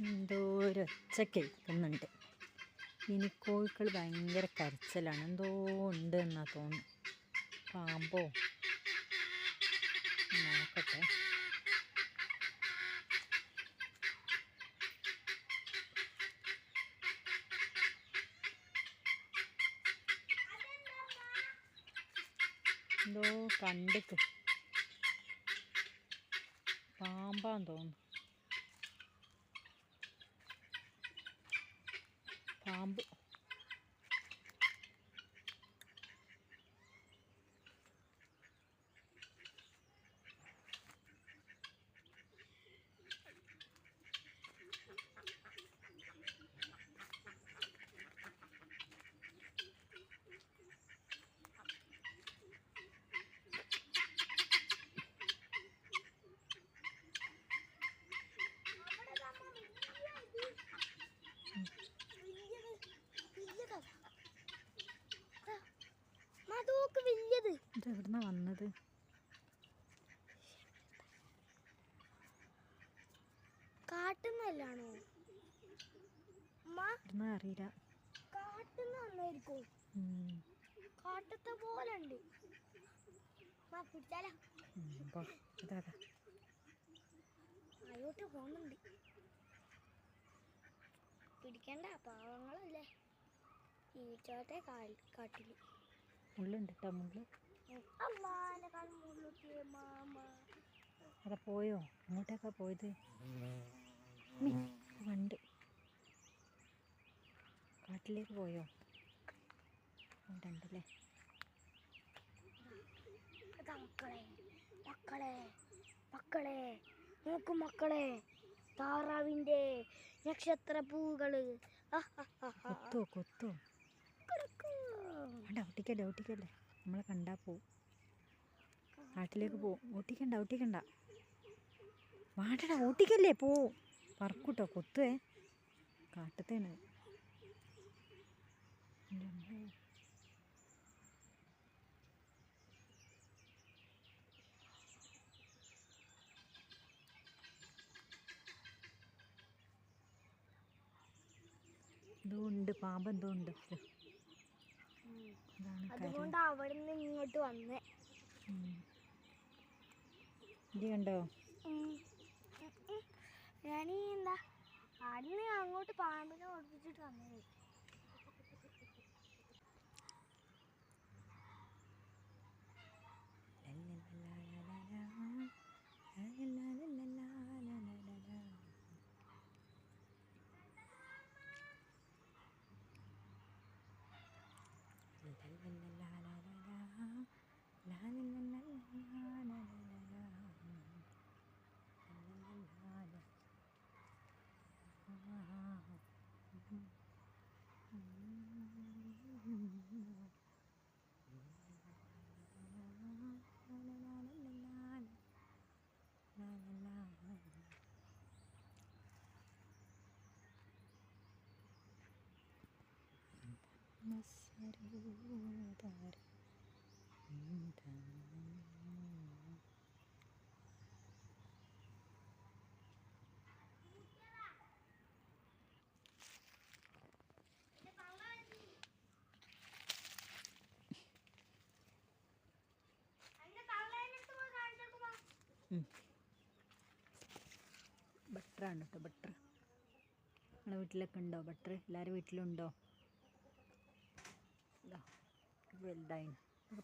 എന്തോ ഒരു ഒച്ച കേൾക്കുന്നുണ്ട്. ഇനി കോഴികൾ ഭയങ്കര കരച്ചിലാണ്. എന്തോ ഉണ്ട് എന്നാ തോന്നുന്നു. പാമ്പോ? നോക്കട്ടെ. എന്തോ കണ്ടിട്ട്. പാമ്പാന്ന് തോന്നുന്നു. പാമ്പ് മധുക്ക് വലിയത് ഇത് എവിടുന്നാ വന്നത്? കാട്ടുന്നല്ലാണോ? അറിയില്ല. കാട്ടുന്ന വന്നായിരിക്കും. കാട്ടത്തെ പോലെ ഉണ്ട്. പിടിച്ചാലോ. അയോട്ട് പോകുന്നുണ്ട്. പിടിക്കണ്ട പാവങ്ങളല്ലേ. ജീവിച്ചോട്ടെ കാട്ടിൽ. മുള്ളുണ്ട് കേട്ടോ മുള്ളു. അതെ പോയോ? അങ്ങോട്ടേക്കാ പോയത്? വണ്ട്. കാട്ടിലേക്ക് പോയോ? ഉണ്ടല്ലേ മക്കളെ മക്കളെ മക്കളെ നോക്കു മക്കളെ താറാവിന്റെ നക്ഷത്ര പൂകൾ കൊത്തു കൊത്തോ. വേണ്ട ഒട്ടിക്കല്ലേ ഒട്ടിക്കല്ലേ. നമ്മൾ കണ്ടാ പോവും കാട്ടിലേക്ക് പോവും ഒട്ടിക്കണ്ട ഒട്ടിക്കണ്ട. വേണ്ടടാ ഒട്ടിക്കല്ലേ പോവും പറക്കൂട്ടോ കൊത്തുവേ. കാട്ടത്തേണ്. എന്തോ പാമ്പ് എന്തോ ഉണ്ട്. അതുകൊണ്ട് അവിടുന്ന് ഇങ്ങോട്ട് വന്നേ. ഇത് കണ്ടോ? ഞാൻ എന്താ അവിടുന്ന് അങ്ങോട്ട് പാമ്പിനെ ഓടിപ്പിച്ചിട്ട് വന്നേ Mm-hmm. ബട്ടറാണ് കേട്ടോ ബട്ടർ. നിങ്ങളെ വീട്ടിലൊക്കെ ഉണ്ടോ? ബട്ടർ? എല്ലാവരും വീട്ടിലുണ്ടോ? ഇതാ ഇത്